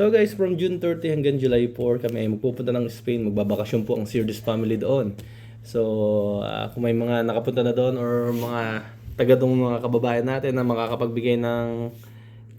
So guys, from June 30 hanggang July 4 kami ay magpupunta ng Spain. Magbabakasyon po ang Sirius family doon. So, ah, kung may mga nakapunta na doon or mga taga doon mga kababayan natin na makakapagbigay ng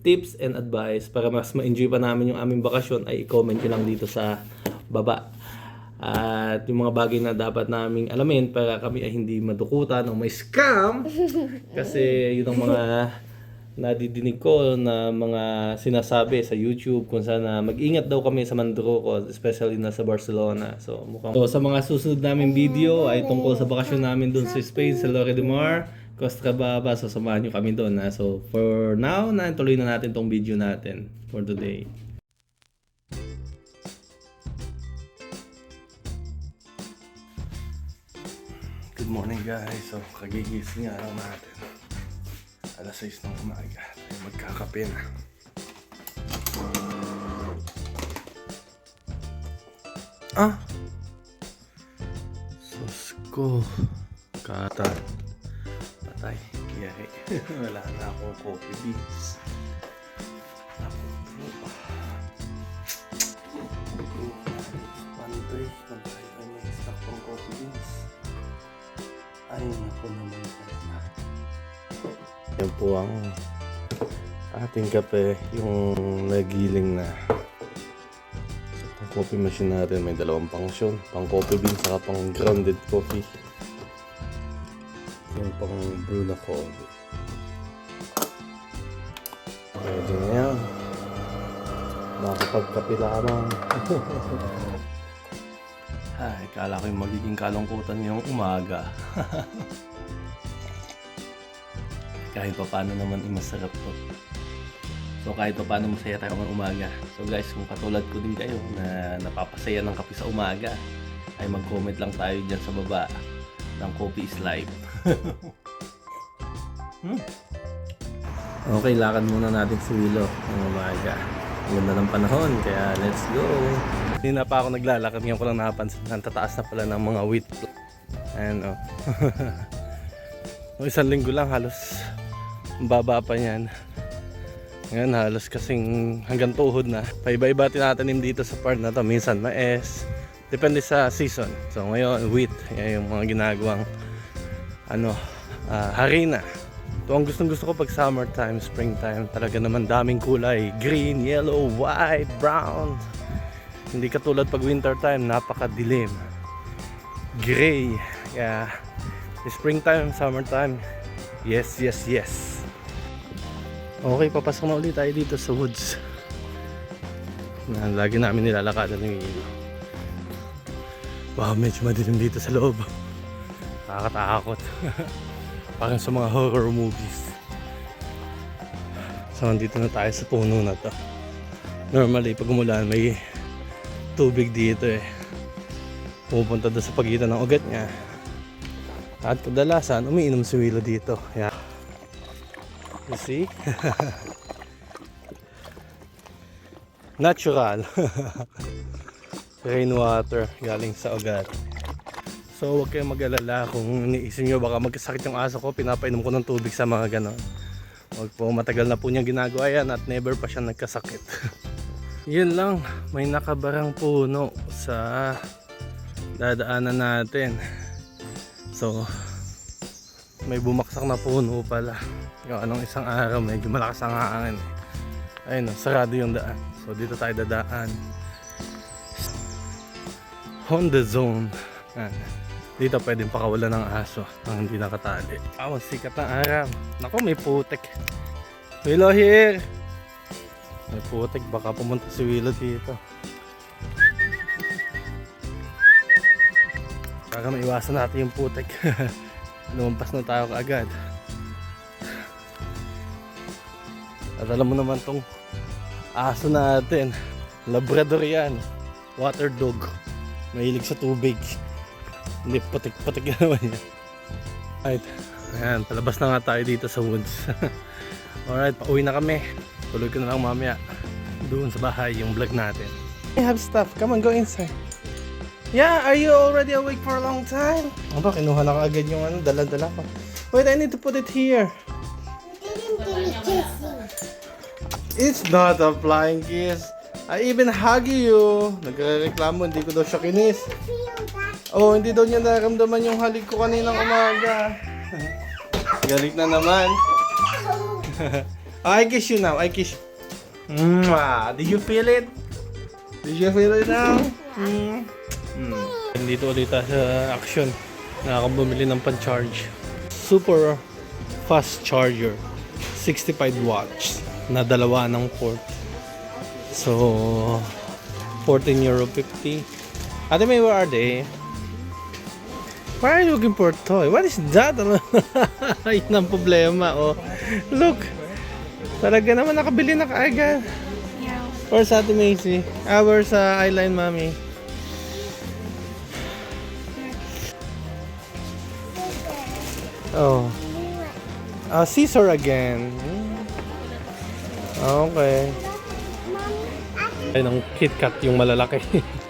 tips and advice para mas ma-enjoy pa namin yung aming bakasyon ay i-comment nyo lang dito sa baba. At yung mga bagay na dapat naming alamin para kami ay hindi madukutan o may scam kasi yun ang mga nadidinig ko na mga sinasabi sa YouTube kung sana mag-ingat daw kami sa Manduroko, especially na sa Barcelona. So, mukhang... So, sa mga susunod naming video ay tungkol sa bakasyon namin doon sa Spain, sa Lloret de Mar, Costa Baba. So, samahan nyo kami doon. Ha? So, for now, na tuloy na natin tong video natin for today. Good morning guys. So, kagigising nga lang natin. Alas 6 ng umaga. Tayo magkakape na. Ah! Sus ko. Kata. Patay. Kiyari. Wala na akong coffee beans. Yan po ang ating kape, yung nagiling na. Ang coffee machine natin may dalawang function. Pang coffee bean saka pang grounded coffee. Yung pang brew na coffee. Pwede na yan. Nakapagkape lamang. Ay, kala ko yung magiging kalungkutan ngayong umaga. kahit pa paano naman ay masarap to. So kahit pa paano masaya tayo ng umaga. So guys, kung katulad ko din kayo na napapasaya ng kape sa umaga, ay mag-comment lang tayo dyan sa baba ng Coffee is Life. hmm. Okay, lakad muna natin sa Willow ng umaga. Ganda ng panahon, kaya let's go! Hindi na pa ako naglalakad, ngayon ko lang napansin, ang tataas na pala ng mga wheat. Ayan o. Oh. Isang linggo lang halos baba pa niyan. Ngayon halos kasing hanggang tuhod na. Paiba-iba tinatanim dito sa part na to. Minsan mais. Depende sa season. So ngayon wheat. Yan yung mga ginagawang ano, ah, harina. Ito ang gustong gusto ko pag summertime, springtime. Talaga naman daming kulay. Green, yellow, white, brown. Hindi katulad pag winter time, napakadilim. Gray. Kaya springtime, summertime. Yes, yes, yes. Okay, papasok na ulit tayo dito sa woods. Na lagi namin nilalakadan ng ilaw. Wow, medyo madilim dito sa loob. Nakakatakot. Parang sa mga horror movies. So, nandito na tayo sa puno na to. Normally, pag umulan, may tubig dito eh. Pupunta doon sa pagitan ng ugat niya. At kadalasan, umiinom si Willow dito. Yan. You see? Natural. Rainwater galing sa ugat. So huwag kayong mag-alala kung iniisip nyo baka magkasakit yung aso ko, pinapainom ko ng tubig sa mga ganon. Huwag po matagal na po niyang ginagawa yan at never pa siya nagkasakit. Yun lang, may nakabarang puno sa dadaanan natin. So, may bumaksak na puno pala. Yung anong isang araw, medyo malakas ang hangin. Ayun, oh, sarado yung daan. So, dito tayo dadaan. Honda Zone. Yan. Dito pwedeng pakawalan ng aso nang hindi nakatali. Awan, sikat ng araw. Naku, may putek. Willow here! May putek, baka pumunta si Willow dito. Para maiwasan natin yung putek. Lumampas na tayo kaagad. At alam mo naman tong aso natin. Labrador yan. Water dog. Mahilig sa tubig. Hindi putik-putik na naman yan. Alright. Ayan, palabas na nga tayo dito sa woods. Alright, pauwi na kami. Tuloy ko na lang mamaya. Doon sa bahay yung vlog natin. I have stuff. Come on, go inside. Yeah, are you already awake for a long time? Aba, kinuha na kaagad yung ano, dala-dala ko. Wait, I need to put it here. It's not a flying kiss. I even hug you. Nagreklamo, hindi ko daw siya kinis. Oh, hindi daw niya naramdaman yung halik ko kaninang umaga. Galit na naman. I kiss you now. I kiss you. Mwah! Did you feel it? Did you feel it now? Mm. Mm. Dito ulit tayo sa action. Nakakang bumili ng pan-charge. Super fast charger. 65 watts. Na dalawa ng port. So, 14 euro 50. Ate May, where are they? Why are you looking for a toy? What is that? Ano? Yun ang problema, oh. Look! Talaga naman nakabili na kaagad. Where's Ate Macy? Ah, where's uh, Eyeline Mommy? Oh. Ah, scissor again. Hmm. Okay. Ay, ng KitKat yung malalaki.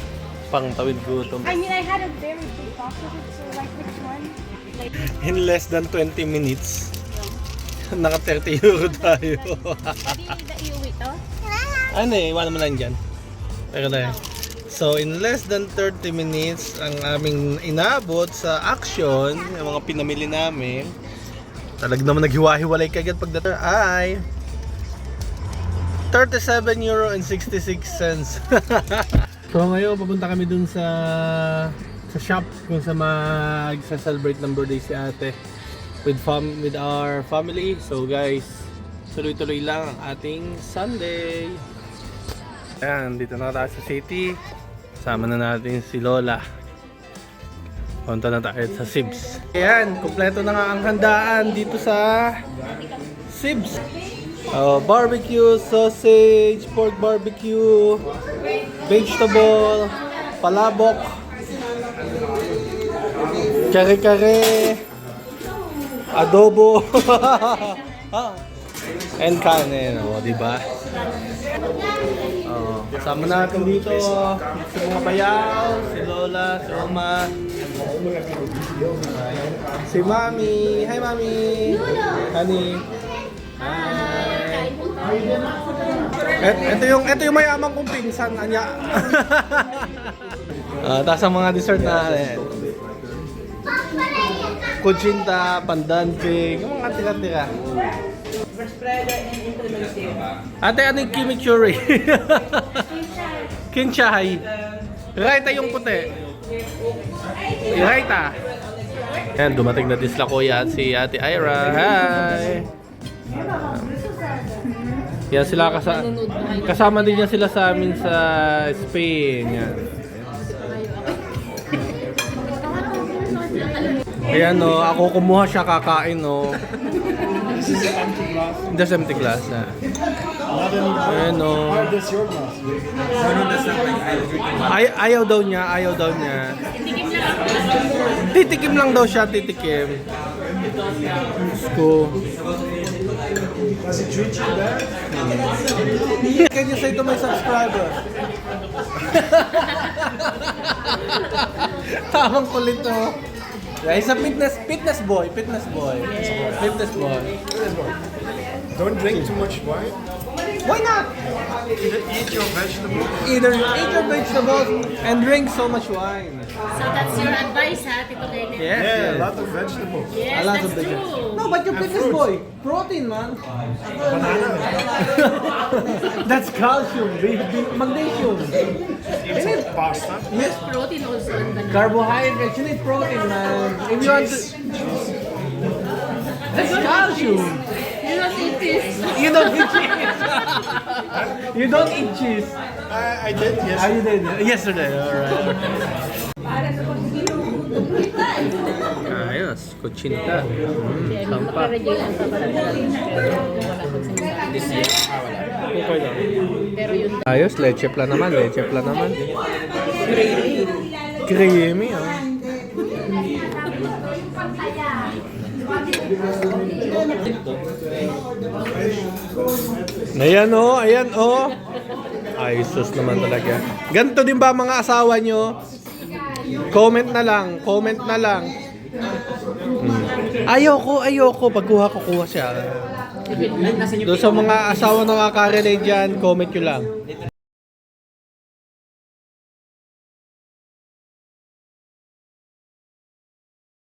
Pang tawid gutom. I mean, I had a very big box of it, so like which one? Like, In less than 20 minutes, naka 30 euro tayo. pwede na iuwi to? ano eh, iwanan mo lang dyan. Pero na eh. So, in less than 30 minutes, ang aming inabot sa action, yung mga pinamili namin, talag naman naghiwa-hiwalay kagad pagdating ay 37 euro and 66 cents. so ngayon papunta kami dun sa sa shop kung sa mag-celebrate ng birthday si ate with fam with our family. So guys, tuloy-tuloy lang ang ating Sunday. Ayan, dito na tayo sa city. Sama na natin si Lola. Punta na tayo sa Sibs. Ayan, kumpleto na nga ang handaan dito sa Sibs. Oh, barbecue, sausage, pork barbecue, vegetable, palabok, kare-kare, adobo, and kanin, oh, di kasama natin dito si mga bayaw, si Lola, si Oma, si Mami. Hi, Mami. Honey. Hi. Et, ito yung ito yung mayaman kong pinsan anya. Ah, tapos ang mga dessert natin. Kuchinta, pandanpig, yung mga tira-tira. Ate, ano yung kimchi Kinchay. Raita yung puti. Raita. Ayan, dumating na din sila kuya at si Ate Ira. Hi! Yan sila kasa kasama din yan sila sa amin sa Spain. Yan. Ayan no, ako kumuha siya kakain no. This empty glass na. Ayan no. Ay, ayaw daw niya, ayaw daw niya. Titikim lang daw siya, titikim. Diyos ko. Can you say to my subscriber? Tamang kulit to. Yeah, he's a fitness fitness boy, fitness boy. Fitness boy. Don't drink too much wine. Why not? Either eat your vegetables. Either eat your vegetables and drink so much wine. So that's your advice, ha, Tito Kenneth? Yes. Yeah, yes. a lot of vegetables. Yes, A lot that's of vegetables. true. No, but you're fitness boy. Protein, man. That's calcium, baby. Magnesium. Eat some pasta. Yes. Protein also on banana. Carbohydrates, you need protein, man. If you want to... That's calcium. You don't eat this. You don't eat cheese. you don't eat cheese. I, I did, yes. Ah, you did? Yesterday, alright. Ayos, kutsinta. Mm, sampa. Okay lang. Ayos, leche plan naman, leche plan naman. Creamy, ah. Ayan oh, ayan oh. Ay, sus naman talaga. Ganito din ba mga asawa nyo? Comment na lang, comment na lang. Hmm. Ayoko, ayoko. Pagkuha ko, kuha siya. Doon sa mga asawa na nakaka-relate dyan, comment nyo lang.